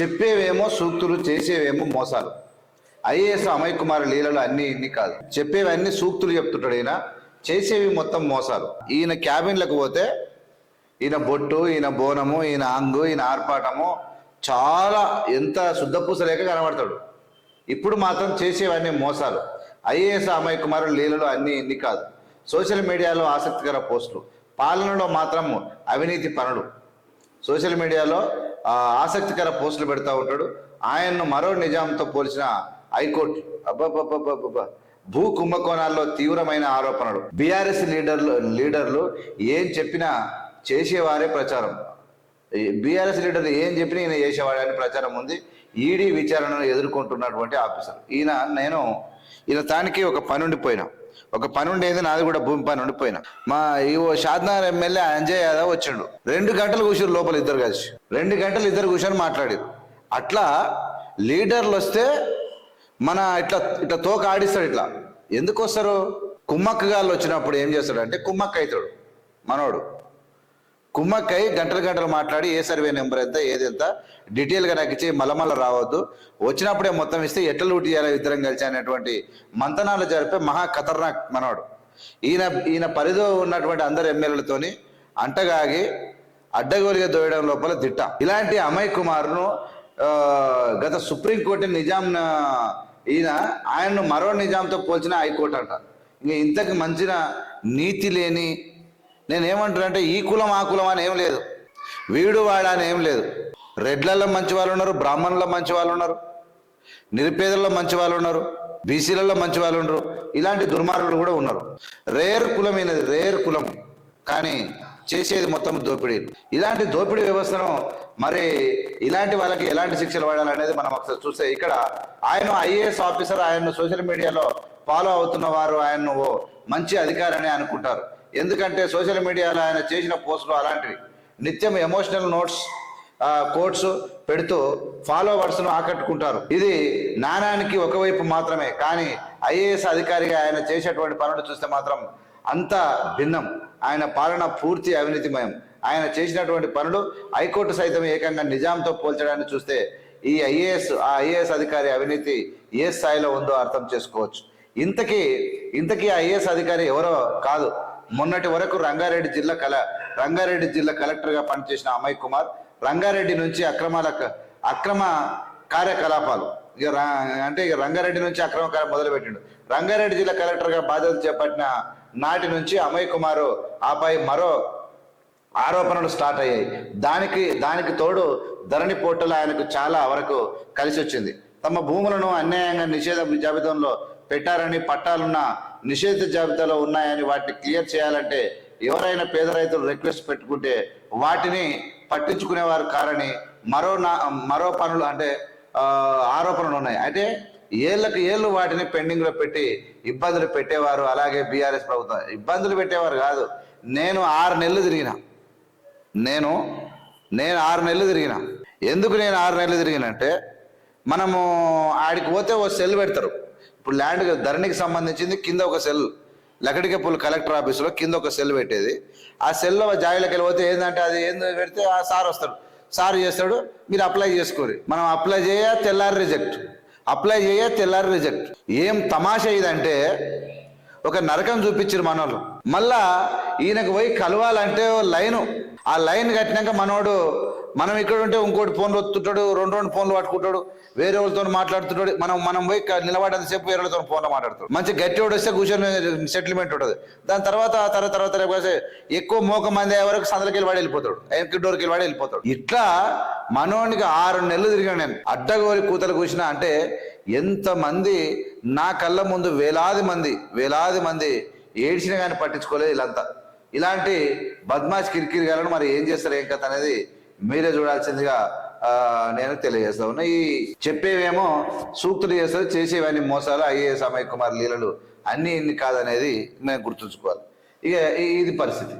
చెప్పేవేమో సూక్తులు చేసేవేమో మోసాలు. ఐఏఎస్ అమయ్ కుమార్ లీలలు అన్ని ఇన్ని కాదు. చెప్పేవన్నీ సూక్తులు చెప్తుంటాడు ఈయన. చేసేవి మొత్తం మోసాలు. ఈయన క్యాబిన్లకు పోతే ఈయన బొట్టు ఈయన బోనము ఈయన అంగు ఈయన ఆర్పాటము చాలా ఎంత శుద్ధపూసలేక కనబడతాడు. ఇప్పుడు మాత్రం చేసేవన్నీ మోసాలు. ఐఏఎస్ అమయ్ కుమార్ లీలలు అన్ని ఇన్ని కాదు. సోషల్ మీడియాలో ఆసక్తికర పోస్టులు. పాలనలో మాత్రం అవినీతి పనులు. సోషల్ మీడియాలో ఆసక్తికర పోస్టులు పెడతా ఉంటాడు. ఆయన్ను మరో నిజాంతో పోల్చిన హైకోర్టు. అబ్బబ్బబ్బబ్బబ్బ భూ కుంభకోణాల్లో తీవ్రమైన ఆరోపణలు. బీఆర్ఎస్ లీడర్లు లీడర్లు ఏం చెప్పినా చేసేవారే ప్రచారం. బీఆర్ఎస్ లీడర్లు ఏం చెప్పినా ఈయన చేసేవాడని ప్రచారం ఉంది. ఈడీ విచారణను ఎదుర్కొంటున్నటువంటి ఆఫీసర్. ఈయన నేను ఈయన తానికి ఒక పని ఉండిపోయినా. ఒక పని ఉండేది నాది కూడా భూమి పని ఉండిపోయినా. మా ఈ ఓ షాద్నగర్ ఎమ్మెల్యే అంజయ్ యాదవ్ వచ్చిండు. రెండు గంటలు కూర్చొని లోపల ఇద్దరు కలిసి. రెండు గంటలు ఇద్దరు కూర్చొని మాట్లాడారు. అట్లా లీడర్లు వస్తే మన ఇట్లా ఇట్లా తోక ఆడిస్తాడు ఇట్లా. ఎందుకు వస్తారు? కుమ్మక్క గాళ్ళు వచ్చినప్పుడు ఏం చేస్తాడు అంటే కుమ్మక్క అవుతాడు మనోడు. కుమ్మక్కై గంటలు గంటలు మాట్లాడి ఏ సర్వే నెంబర్ ఎంత ఏది ఎంత డీటెయిల్గా నాకు ఇచ్చి మలమల రావద్దు. వచ్చినప్పుడే మొత్తం ఇస్తే ఎట్లా లూటి చేయాలి ఇద్దరం కలిసి అనేటువంటి మంతనాలు జరిపే మహా ఖతర్నాక్ మనవాడు ఈయన ఈయన పరిధిలో ఉన్నటువంటి అందరు ఎమ్మెల్యేలతోని అంటగాగి అడ్డగోలిగా దోయడం లోపల దిట్ట ఇలాంటి అమయ్ కుమార్ను గత సుప్రీంకోర్టు నిజాం ఈయన ఆయన్ను మరో నిజాంతో పోల్చిన హైకోర్టు అంట. ఇంకా ఇంతకు మంచిన నీతి లేని నేను ఈ కులం ఆ కులం అని ఏం లేదు. వీడు వాడ అని ఏం లేదు. రెడ్లలో మంచి వాళ్ళు ఉన్నారు బ్రాహ్మణుల్లో మంచి వాళ్ళు ఉన్నారు నిరుపేదల్లో మంచి వాళ్ళు ఉన్నారు బీసీలలో మంచి వాళ్ళు ఉన్నారు ఇలాంటి దుర్మార్గులు కూడా ఉన్నారు. రేర్ కులమైనది రేర్ కులం. కానీ చేసేది మొత్తం దోపిడీ. ఇలాంటి దోపిడీ వ్యవస్థను మరి ఇలాంటి వాళ్ళకి ఎలాంటి శిక్షలు పడాలనేది మనం ఒకసారి చూస్తే ఇక్కడ ఆయన ఐఏఎస్ ఆఫీసర్ ఆయన సోషల్ మీడియాలో ఫాలో అవుతున్న వారు ఆయన్ను ఓ మంచి అధికారని అనుకుంటారు. ఎందుకంటే సోషల్ మీడియాలో ఆయన చేసిన పోస్టులు అలాంటివి. నిత్యం ఎమోషనల్ నోట్స్ కోట్స్ పెడుతూ ఫాలోవర్స్ను ఆకట్టుకుంటారు. ఇది నాణానికి ఒకవైపు మాత్రమే కానీ ఐఏఎస్ అధికారిగా ఆయన చేసేటువంటి పనులు చూస్తే మాత్రం అంత భిన్నం. ఆయన పాలన పూర్తి అవినీతిమయం. ఆయన చేసినటువంటి పనులు హైకోర్టు సైతం ఏకంగా నిజాంతో పోల్చడాన్ని చూస్తే ఈ ఐఏఎస్ ఆ ఐఏఎస్ అధికారి అవినీతి ఏ స్థాయిలో ఉందో అర్థం చేసుకోవచ్చు. ఇంతకీ ఇంతకీ ఐఏఎస్ అధికారి ఎవరో కాదు. మొన్నటి వరకు రంగారెడ్డి జిల్లా కల రంగారెడ్డి జిల్లా కలెక్టర్గా పనిచేసిన అమయ్ కుమార్ రంగారెడ్డి నుంచి అక్రమాల అక్రమ కార్యకలాపాలు. ఇక రా- అంటే ఇక రంగారెడ్డి నుంచి అక్రమ కార్యం మొదలుపెట్టిండు. రంగారెడ్డి జిల్లా కలెక్టర్గా బాధ్యతలు చేపట్టిన నాటి నుంచి అమయ్ కుమార్ ఆపై మరో ఆరోపణలు స్టార్ట్ అయ్యాయి. దానికి దానికి తోడు ధరణి పోర్టల్ ఆయనకు చాలా వరకు కలిసి వచ్చింది తమ భూములను అన్యాయంగా నిషేధ జాబితంలో పెట్టారని పట్టాలున్న నిషేధ జాబితాలో ఉన్నాయని వాటిని క్లియర్ చేయాలంటే ఎవరైనా పేద రైతులు రిక్వెస్ట్ పెట్టుకుంటే వాటిని పట్టించుకునేవారు కారని మరో నా మరో పనులు అంటే ఆరోపణలు ఉన్నాయి. అయితే ఏళ్ళకు ఏళ్ళు వాటిని పెండింగ్లో పెట్టి ఇబ్బందులు పెట్టేవారు అలాగే బీఆర్ఎస్ ప్రభుత్వం. ఇబ్బందులు పెట్టేవారు కాదు. నేను ఆరు నెలలు తిరిగిన. నేను నేను ఆరు నెలలు తిరిగిన. ఎందుకు నేను ఆరు నెలలు తిరిగినంటే మనము ఆడికి పోతే ఓ సెల్ పెడతారు. ఇప్పుడు ల్యాండ్ ధరణికి సంబంధించింది కింద ఒక సెల్ లకడికప్పులు కలెక్టర్ ఆఫీసులో కింద ఒక సెల్ పెట్టేది. ఆ సెల్లో జాయిలోకి వెళ్ళిపోతే ఏంటంటే అది ఏందో పెడితే ఆ సార్ వస్తాడు. సార్ చేస్తాడు? మీరు అప్లై చేసుకోరు. మనం అప్లై చేయ తెల్లారి రిజెక్ట్ అప్లై చేయ తెల్లారి రిజెక్ట్ ఏం తమాషా ఇదంటే ఒక నరకం చూపించారు మనోళ్ళు. మళ్ళా ఈయనకు పోయి కలవాలంటే ఓ లైను. ఆ లైన్ కట్టినాక మనోడు మనం ఇక్కడ ఉంటే ఇంకోటి ఫోన్లు వస్తుంటాడు రెండు రెండు ఫోన్లు పట్టుకుంటాడు వేరే వాళ్ళతో మాట్లాడుతుంటాడు మనం మనం పోయి క- నిలబడేంతసేపు వేరే వాళ్ళతో ఫోన్లో మాట్లాడుతాడు. మంచి గట్టి వస్తే కూర్చొని సెటిల్మెంట్ ఉంటుంది. దాని తర్వాత ఆ తర్వాత తర్వాత రేపు ఎక్కువ మోక మంది అయ్యే వరకు సందలకి వెళ్ళి వాడి వెళ్ళిపోతాడు. ఎక్కి డోర్కి వెళ్ళి వెళ్ళిపోతాడు. ఇట్లా మనోనికి ఆరు నెలలు తిరిగాను నేను. అడ్డగోరి కూతలు కూర్చున్నా అంటే ఎంతమంది నా కళ్ళ ముందు వేలాది మంది వేలాది మంది ఏడ్చినా కానీ పట్టించుకోలేదు వీళ్ళంతా. ఇలాంటి బద్మాష్ కిరికిరి గాలను మరి ఏం చేస్తారు? ఏం కథ అనేది మీరే చూడాల్సిందిగా నేను తెలియజేస్తా ఉన్నా. ఈ చెప్పేవేమో సూక్తులు చేస్తారు చేసేవన్నీ మోసాలు ఐఏఎస్ అమయ్ కుమార్ లీలలు అన్ని ఇన్ని కాదనేది మేము గుర్తుంచుకోవాలి. ఇక ఇది పరిస్థితి.